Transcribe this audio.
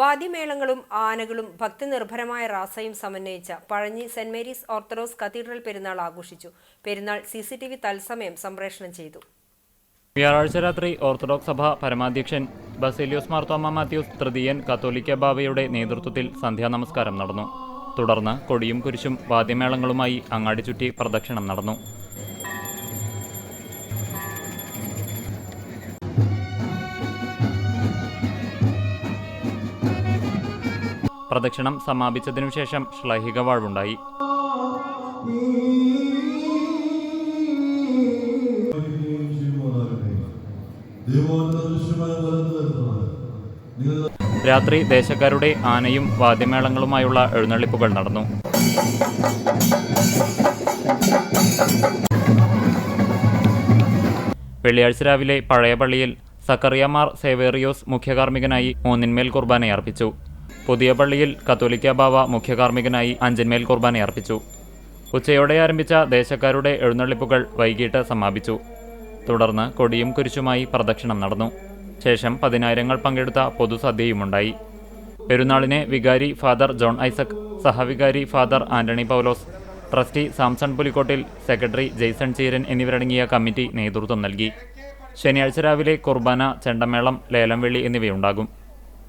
വാദ്യമേളങ്ങളും ആനകളും ഭക്തിനിർഭരമായ റാസയും സമന്വയിച്ച Pazhanji saint Mary's orthodox cathedral പെരുന്നാൾ ആഘോഷിച്ചു. പെരുന്നാൾ സി സി ടി വി തത്സമയം സംപ്രേഷണം ചെയ്തു. വ്യാഴാഴ്ച രാത്രി ഓർത്തഡോക്സ് സഭ പരമാധ്യക്ഷൻ ബസേലിയോസ് മാർത്തോമ മാത്യൂസ് തൃതീയൻ കത്തോലിക്ക ബാബയുടെ നേതൃത്വത്തിൽ സന്ധ്യാനമസ്കാരം നടന്നു. തുടർന്ന് കൊടിയും കുരിശും വാദ്യമേളങ്ങളുമായി അങ്ങാടി ചുറ്റി പ്രദക്ഷിണം നടന്നു. പ്രദക്ഷിണം സമാപിച്ചതിനു ശേഷം ശ്ലൈഹിക വാഴ്വുണ്ടായി. രാത്രി ദേശക്കാരുടെ ആനയും വാദ്യമേളങ്ങളുമായുള്ള എഴുന്നള്ളിപ്പുകൾ നടന്നു. വെള്ളിയാഴ്ച രാവിലെ പഴയ പള്ളിയിൽ സക്കറിയമാർ സേവേറിയോസ് മുഖ്യകാർമ്മികനായി മൂന്നിന്മേൽ കുർബാനയർപ്പിച്ചു. പുതിയ പള്ളിയിൽ കത്തോലിക്ക ബാവ മുഖ്യകാർമ്മികനായി അഞ്ചന്മേൽ കുർബാന അർപ്പിച്ചു. ഉച്ചയോടെ ആരംഭിച്ച ദേശക്കാരുടെ എഴുന്നള്ളിപ്പുകൾ വൈകിട്ട് സമാപിച്ചു. തുടർന്ന് കൊടിയും കുരിശുമായി പ്രദക്ഷിണം നടന്നു. ശേഷം പതിനായിരങ്ങൾ പങ്കെടുത്ത പൊതുസദ്യയുമുണ്ടായി. പെരുന്നാളിനെ വികാരി father John Isaac സഹവികാരി father Antony Paulose trustee Samson Pulikkottil secretary Jaison Cheeran എന്നിവരടങ്ങിയ കമ്മിറ്റി നേതൃത്വം നൽകി. ശനിയാഴ്ച രാവിലെ കുർബാന ചെണ്ടമേളം ലേലംവെള്ളി എന്നിവയുണ്ടാകും.